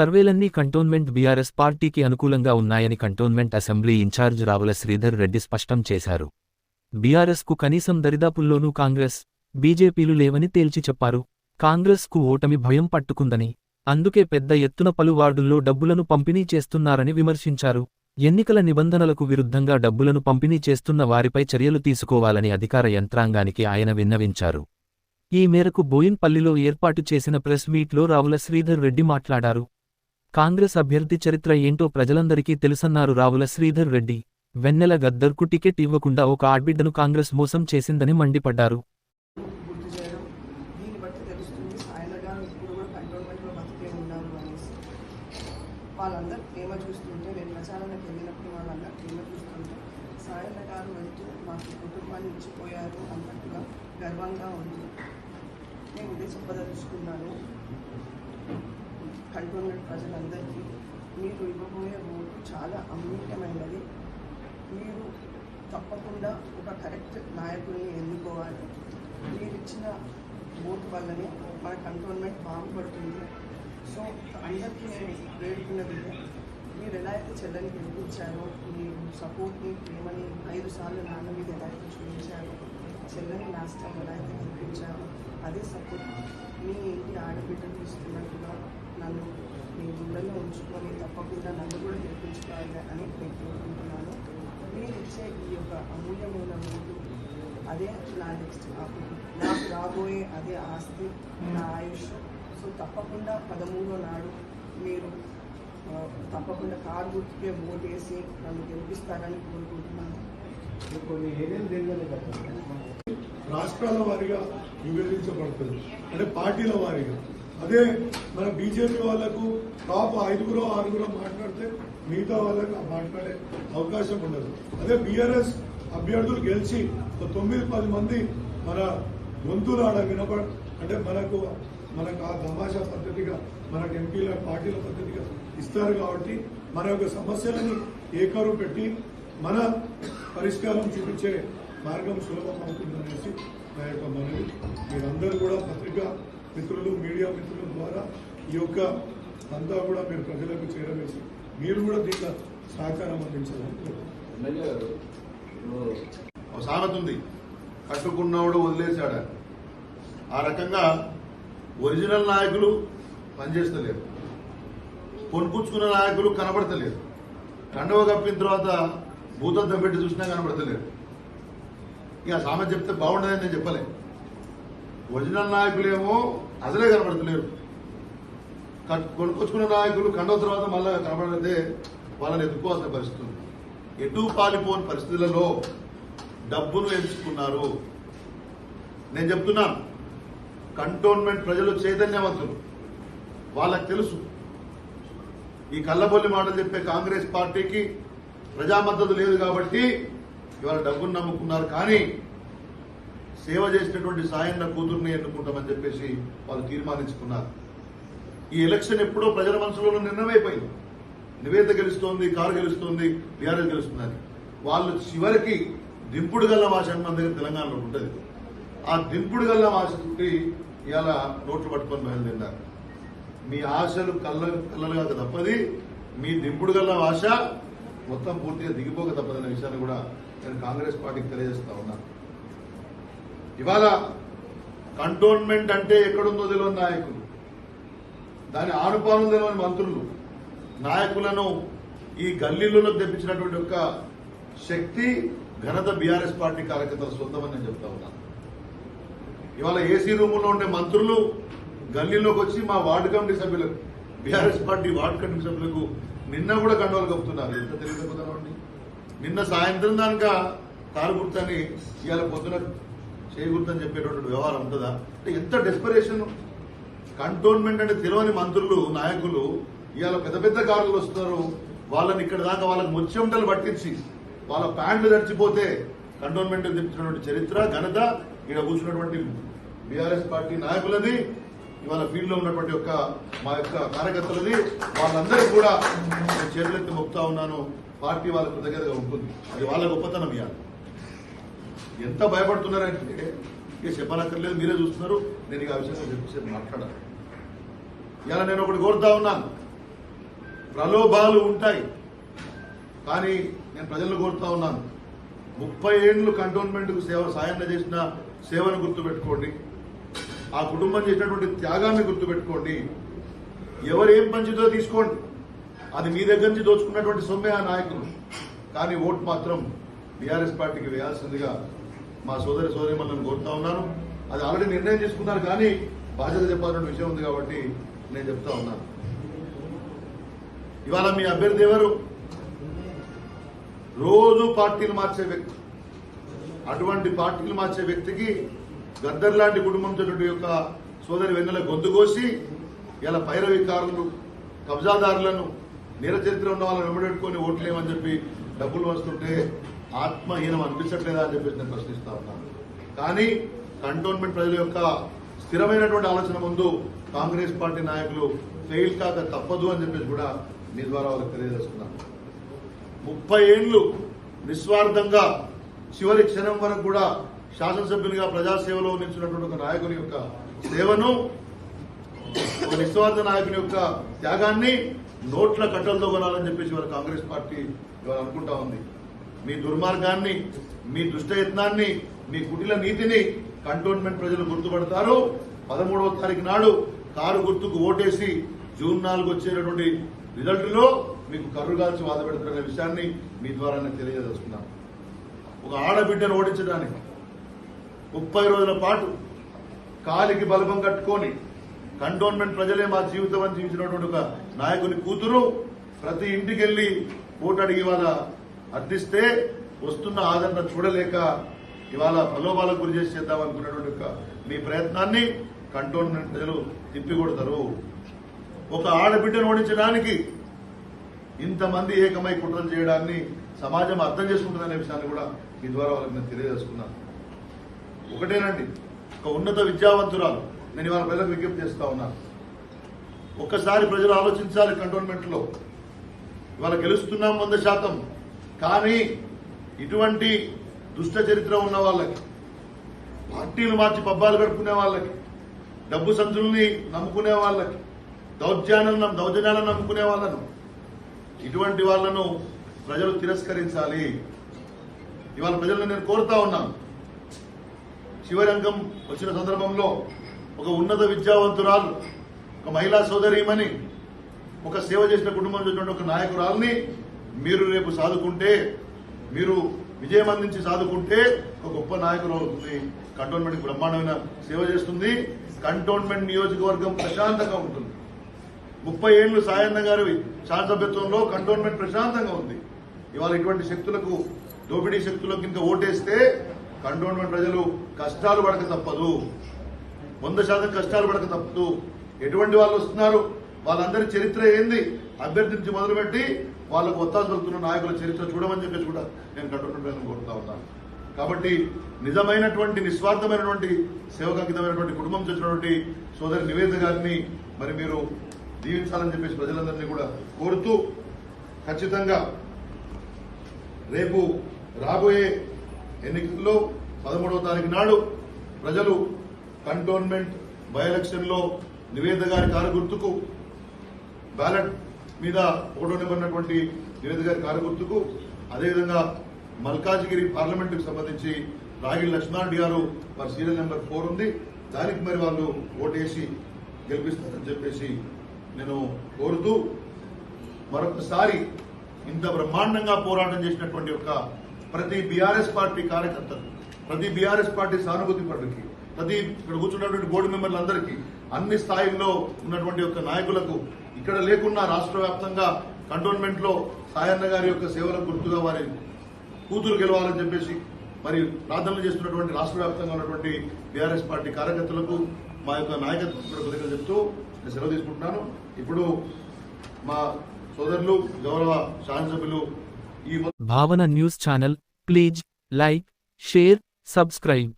సర్వేలన్నీ cantonment BRS పార్టీకి అనుకూలంగా ఉన్నాయని cantonment assembly in charge Ravula Sridhar Reddy స్పష్టం చేశారు. బీఆర్ఎస్కు కనీసం దరిదాపుల్లోనూ కాంగ్రెస్ బీజేపీలు లేవని తేల్చి చెప్పారు. కాంగ్రెస్కు ఓటమి భయం పట్టుకుందని అందుకే పెద్ద ఎత్తున పలు వార్డుల్లో డబ్బులను పంపిణీ చేస్తున్నారని విమర్శించారు. ఎన్నికల నిబంధనలకు విరుద్ధంగా డబ్బులను పంపిణీ చేస్తున్న వారిపై చర్యలు తీసుకోవాలని అధికార యంత్రాంగానికి ఆయన విన్నవించారు. ఈ మేరకు బోయిన్పల్లిలో ఏర్పాటు చేసిన ప్రెస్ మీట్లో రావుల శ్రీధర్ రెడ్డి మాట్లాడారు. కాంగ్రెస్ అభ్యర్థి చరిత్ర ఏంటో ప్రజలందరికీ తెలుసన్నారు రావుల శ్రీధర్ రెడ్డి. వెన్నెల గద్దర్కు టికెట్ ఇవ్వకుండా ఒక ఆడ్బిడ్డను కాంగ్రెస్ మోసం చేసిందని మండిపడ్డారు. వాళ్ళందరూ ప్రేమ చూస్తుంటే నేను ప్రచారానికి వెళ్ళినప్పుడు వాళ్ళందరూ ప్రేమ చూస్తుంటే గారు వెళ్తూ మాకు కుటుంబాన్ని ఇచ్చిపోయారు అన్నట్టుగా గర్వంగా ఉంది నేను ఇదే చెప్పదలుచుకున్నాను. కంటోన్మెంట్ ప్రజలందరికీ మీరు ఇవ్వబోయే ఓటు చాలా అమూల్యమైనది. మీరు తప్పకుండా ఒక కరెక్ట్ నాయకుడిని ఎన్నుకోవాలి. మీరు ఇచ్చిన ఓటు వల్లనే మన కంటోన్మెంట్ బాగుపడుతుంది. సో అందరికీ నేను వేడుకున్నది మీరు ఎలా అయితే చెల్లని గెలిపించారో మీరు సపోర్ట్ని ప్రేమని ఐదు సార్లు నాన్న మీద ఎలా అయితే చూపించారో చెల్లని లాస్ట్ టైం ఎలా అయితే గెలిపించారో అదే సపోర్ట్ మీ ఇంటి ఆడబిడ్డను ఇస్తున్నట్టుగా నన్ను మీ గుండెల్లో ఉంచుకొని తప్పకుండా నన్ను కూడా నేర్పించుకోవాలి అని నేను కోరుకుంటున్నాను. మీరు ఇచ్చే ఈ యొక్క అమూల్యమైన ఓటు అదే నా నెక్స్ట్ నాకు నాకు రాబోయే అదే ఆస్తి నా ఆయుష్. సో తప్పకుండా పదమూడో నాడు మీరు తప్పకుండా కారు గుర్తుకే ఓటు వేసి నన్ను గెలిపిస్తారని కోరుకుంటున్నాను. కొన్ని రాష్ట్రాల వారీగా విభజించబడుతుంది. అంటే పార్టీల వారీగా. అదే మన బీజేపీ వాళ్ళకు టాప్ ఐదుగురు ఆరుగురో మాట్లాడితే మిగతా వాళ్ళకి మాట్లాడే అవకాశం ఉండదు. అదే బీఆర్ఎస్ అభ్యర్థులు గెలిచి ఒక తొమ్మిది పది మంది మన గొంతులు ఆడ వినపడ అంటే మనకు మనకు ఆ తమాషా పద్ధతిగా మనకు ఎంపీల పార్టీల పద్ధతిగా ఇస్తారు కాబట్టి మన యొక్క సమస్యలను ఏకరు పెట్టి మన పరిష్కారం చూపించే మార్గం సులభం అవుతుందనేసి నా యొక్క మనవి. మీరందరూ కూడా పత్రికా మిత్రులు మీడియా మిత్రుల ద్వారా ఈ యొక్క అంతా కూడా మీరు ప్రజలకు చేరవేసి మీరు కూడా దీంట్లో సహకారం ఒక సామెత ఉంది. కట్టుకున్నవాడు వదిలేశాడు ఆ రకంగా ఒరిజినల్ నాయకులు పనిచేస్తలేరు. కొనుక్కుంచుకున్న నాయకులు కనబడతలేరు. కండవ కప్పిన తర్వాత భూతద్దం పెట్టి చూసినా కనబడతలేరు. ఇక ఆ సామెత చెప్తే బాగుండదని నేను చెప్పలే ఒరిజినల్ నాయకులేమో అసలే కనబడతలేరు కొనుకొచ్చుకున్న కొనుక్కొచ్చుకున్న నాయకులు కండ తర్వాత మళ్ళా కనబడితే వాళ్ళని ఎదుర్కోవాల్సిన పరిస్థితి ఉంది. ఎటు పాలిపోని పరిస్థితులలో డబ్బును ఎంచుకున్నారు. నేను చెప్తున్నాను కంటోన్మెంట్ ప్రజలు చైతన్యవంతులు. వాళ్ళకి తెలుసు. ఈ కళ్ళబొల్లి మాటలు చెప్పే కాంగ్రెస్ పార్టీకి ప్రజా మద్దతు లేదు కాబట్టి ఇవాళ డబ్బును నమ్ముకున్నారు. కానీ సేవ చేసినటువంటి సాయన్న కూతుర్ని ఎన్నుకుంటామని చెప్పేసి వాళ్ళు తీర్మానించుకున్నారు. ఈ ఎలక్షన్ ఎప్పుడో ప్రజల మనసులో నిర్ణయమైపోయింది. నివేద గెలుస్తోంది కారు గెలుస్తోంది బీఆర్ఎస్ గెలుస్తుందని. వాళ్ళు చివరికి దింపుడు గల్ల భాష మన దగ్గర తెలంగాణలో ఉంటుంది. ఆ దింపుడు గల్ల భాష ఇలా నోట్లు పట్టుకొని బయలుదేరారు మీ ఆశలు కళ్ళ కళ్ళలుగా తప్పది మీ దింపుడు గల్ల భాష మొత్తం పూర్తిగా దిగిపోక తప్పదనే విషయాన్ని కూడా నేను కాంగ్రెస్ పార్టీకి తెలియజేస్తా ఉన్నాను ఇవాళ కంటోన్మెంట్ అంటే ఎక్కడుందో తెలియని నాయకులు. దాని ఆనుపానం తెలియని మంత్రులు నాయకులను ఈ గల్లీలలో తెప్పించినటువంటి ఒక శక్తి ఘనత బీఆర్ఎస్ పార్టీ కార్యకర్తల సొంతమని నేను చెప్తా ఉన్నాను ఇవాళ ఏసీ రూముల్లో ఉండే మంత్రులు గల్లీలోకి వచ్చి మా వార్డు కమిటీ సభ్యులకు బీఆర్ఎస్ పార్టీ వార్డు కమిటీ సభ్యులకు నిన్న కూడా కండవాలు కప్పుతున్నారు. ఎంత తెలియకపోతున్నామండి నిన్న సాయంత్రం దానిక కారు గుర్తని ఇవాళ పొద్దున చేయకూడదని చెప్పేటటువంటి వ్యవహారం ఉంటుందా? అంటే ఎంత డెస్పరేషన్ కంటోన్మెంట్ అంటే తెలియని మంత్రులు నాయకులు ఇవాళ పెద్ద పెద్ద కార్లు వస్తారు. వాళ్ళని ఇక్కడ దాకా వాళ్ళకి ముచ్చెమటలు పట్టించి వాళ్ళ ప్యాంట్లు తడిచిపోతే కంటోన్మెంట్ తెప్పించినటువంటి చరిత్ర ఘనత ఇక్కడ కూర్చున్నటువంటి బీఆర్ఎస్ పార్టీ నాయకులని ఇవాళ ఫీల్డ్లో ఉన్నటువంటి యొక్క మా యొక్క కార్యకర్తలది వాళ్ళందరికీ కూడా నేను చేతులెత్తి మొక్తా ఉన్నాను. పార్టీ వాళ్ళ కృతజ్ఞతగా ఉంటుంది. అది వాళ్ళ గొప్పతనం ఇవ్వాలి ఎంత భయపడుతున్నారంటే ఇక చెప్పనక్కర్లేదు మీరే చూస్తున్నారు. నేను ఇక ఆ విషయంగా చెప్పేసి మాట్లాడాలి. ఇలా నేను ఒకటి కోరుతా ఉన్నాను ప్రలోభాలు ఉంటాయి. కానీ నేను ప్రజలను కోరుతా ఉన్నాను ముప్పై ఏళ్ళు కంటోన్మెంట్కు సేవ సాయం చేసిన సేవను గుర్తుపెట్టుకోండి. ఆ కుటుంబం చేసినటువంటి త్యాగాన్ని గుర్తుపెట్టుకోండి. ఎవరు ఏం పంచితో తీసుకోండి. అది మీ దగ్గర నుంచి దోచుకున్నటువంటి సొమ్మే ఆ నాయకులు. కానీ ఓటు మాత్రం బీఆర్ఎస్ పార్టీకి వేయాల్సిందిగా మా సోదరి సోదరి మనల్ని కోరుతా ఉన్నాను. అది ఆల్రెడీ నిర్ణయం చేసుకున్నారు కానీ బాధ్యత చెప్పాల్సిన విషయం ఉంది కాబట్టి నేను చెప్తా ఉన్నాను ఇవాళ మీ అభ్యర్థి ఎవరు? రోజు పార్టీలు మార్చే వ్యక్తి. అటువంటి పార్టీలు మార్చే వ్యక్తికి గద్దర్ లాంటి కుటుంబంతో యొక్క సోదరి వెన్నెల గొంతు కోసి ఇలా పైరవికారులు కబ్జాదారులను నిరచరిత్ర ఉన్న వాళ్ళని వెంబడెట్టుకొని ఓట్లేమని చెప్పి డబ్బులు వస్తుంటే ఆత్మహీనం అనిపించట్లేదా అని చెప్పేసి నేను ప్రశ్నిస్తా ఉన్నాను కానీ కంటోన్మెంట్ ప్రజల యొక్క స్థిరమైనటువంటి ఆలోచన ముందు కాంగ్రెస్ పార్టీ నాయకులు ఫెయిల్ కాక తప్పదు అని చెప్పేసి కూడా మీ ద్వారా వాళ్ళకి తెలియజేస్తున్నాను ముప్పై ఏళ్ళు నిస్వార్థంగా చివరి క్షణం వరకు కూడా శాసనసభ్యునిగా ప్రజాసేవలో నిలిచినటువంటి ఒక నాయకుని యొక్క సేవను ఒక నిస్వార్థ నాయకుని యొక్క త్యాగాన్ని నోట్ల కట్టలతో కొనాలని చెప్పేసి ఇవాళ కాంగ్రెస్ పార్టీ ఇవాళ అనుకుంటా ఉంది. మీ దుర్మార్గాన్ని మీ దుష్టయత్నాన్ని మీ కుటిల నీతిని కంటోన్మెంట్ ప్రజలు గుర్తుపడతారు. పదమూడవ తారీఖు నాడు కారు గుర్తుకు ఓటేసి జూన్ నాలుగు వచ్చేటటువంటి రిజల్ట్లో మీకు కర్రుగాల్చి బాధ పెడుతున్న విషయాన్ని మీ ద్వారా నేను తెలియజేస్తున్నాను ఒక ఆడబిడ్డను ఓడించడానికి ముప్పై రోజుల పాటు కాలికి బలపం కట్టుకొని కంటోన్మెంట్ ప్రజలే మా జీవితం అని జీవించినటువంటి ఒక నాయకుని కూతురు ప్రతి ఇంటికి వెళ్ళి ఓటు అడిగి వాళ్ళ అర్థిస్తే వస్తున్న ఆదరణ చూడలేక ఇవాళ ప్రలోభాలకు గురి చేసి చేద్దాం అనుకున్నటువంటి మీ ప్రయత్నాన్ని కంటోన్మెంట్ ప్రజలు తిప్పికొడతారు. ఒక ఆడబిడ్డను ఓడించడానికి ఇంతమంది ఏకమై కుట్రలు చేయడాన్ని సమాజం అర్థం చేసుకుంటుందనే విషయాన్ని కూడా మీ ద్వారా వాళ్ళకి నేను తెలియజేసుకున్నాను. ఒకటేనండి ఒక ఉన్నత విద్యావంతురాలు. నేను ఇవాళ ప్రజలకు విజ్ఞప్తి చేస్తా ఉన్నాను. ఒక్కసారి ప్రజలు ఆలోచించాలి కంటోన్మెంట్లో. ఇవాళ గెలుస్తున్నాం వంద శాతం. కానీ ఇటువంటి దుష్ట చరిత్ర ఉన్న వాళ్ళకి పార్టీలు మార్చి పబ్బాలు పెట్టుకునే వాళ్ళకి డబ్బు సంచుల్ని నమ్ముకునే వాళ్ళకి దౌర్జానం దౌర్జన్యాలను నమ్ముకునే వాళ్ళను ఇటువంటి వాళ్ళను ప్రజలు తిరస్కరించాలి. ఇవాళ ప్రజలను నేను కోరుతా ఉన్నాను. శివరంగం వచ్చిన సందర్భంలో ఒక ఉన్నత విద్యావంతురాలు ఒక మహిళా సోదరీమని ఒక సేవ చేసిన కుటుంబం చూసినటువంటి ఒక నాయకురాల్ని మీరు రేపు సాదుకుంటే మీరు విజయం అందించి సాదుకుంటే ఒక గొప్ప నాయకులు అవుతుంది. కంటోన్మెంట్ బ్రహ్మాండమైన సేవ చేస్తుంది. కంటోన్మెంట్ నియోజకవర్గం ప్రశాంతంగా ఉంటుంది. ముప్పై ఏళ్ళు సాయన్న గారి శాసభ్యత్వంలో కంటోన్మెంట్ ప్రశాంతంగా ఉంది. ఇవాళ ఇటువంటి శక్తులకు దోపిడీ శక్తులకు ఇంకా ఓటేస్తే కంటోన్మెంట్ ప్రజలు కష్టాలు పడక తప్పదు. వంద శాతం కష్టాలు పడక తప్పదు. ఎటువంటి వాళ్ళు వస్తున్నారు? వాళ్ళందరి చరిత్ర ఏంది? అభ్యర్థించి మొదలుపెట్టి వాళ్ళకు ఒత్తాసు పలుకుతున్న నాయకుల చరిత్ర చూడమని చెప్పేసి కూడా నేను కట్టుకుంటున్నాను కోరుతా ఉన్నాను. కాబట్టి నిజమైనటువంటి నిస్వార్థమైనటువంటి సేవకంకితమైనటువంటి కుటుంబం చేసినటువంటి సోదరి నివేద గారిని మరి మీరు దీవించాలని చెప్పేసి ప్రజలందరినీ కూడా కోరుతూ ఖచ్చితంగా రేపు రాబోయే ఎన్నికల్లో పదమూడవ తారీఖు నాడు ప్రజలు కంటోన్మెంట్ బై ఎలక్షన్లో నివేద గారి కారు గుర్తుకు బ్యాలెట్ మీద ఒకటో నెంబర్ ఉన్నటువంటి నివేద గారి కారు గుర్తుకు అదేవిధంగా మల్కాజ్గిరి పార్లమెంట్కు సంబంధించి రాగి లక్ష్మణ్ గారు వారి సీరియల్ నెంబర్ ఫోర్ ఉంది. దానికి మరి వాళ్ళు ఓటేసి గెలిపిస్తారని చెప్పేసి నేను కోరుతూ మరొకసారి ఇంత బ్రహ్మాండంగా పోరాటం చేసినటువంటి ఒక ప్రతి బీఆర్ఎస్ పార్టీ కార్యకర్తలు ప్రతి బీఆర్ఎస్ పార్టీ సానుభూతి పరులకి ప్రతి ఇక్కడ కూర్చున్నటువంటి బోర్డు మెంబర్లందరికీ అన్ని స్థాయిల్లో ఉన్నటువంటి యొక్క నాయకులకు ఇక్కడ లేకున్నా రాష్ట్ర వ్యాప్తంగా కంటోన్మెంట్లో సాయన్న గారి యొక్క సేవలకు గుర్తుగా వారి కూతురు గెలవాలని చెప్పేసి మరి ప్రార్థనలు చేస్తున్నటువంటి రాష్ట్ర వ్యాప్తంగా ఉన్నటువంటి బీఆర్ఎస్ పార్టీ కార్యకర్తలకు మా యొక్క నాయకత్వం కూడా కృతజ్ఞతలు చెప్తూ నేను సెలవు తీసుకుంటున్నాను. ఇప్పుడు మా సోదరులు గౌరవ శాసనసభ్యులు ఈ Bhavana news channel please like share subscribe.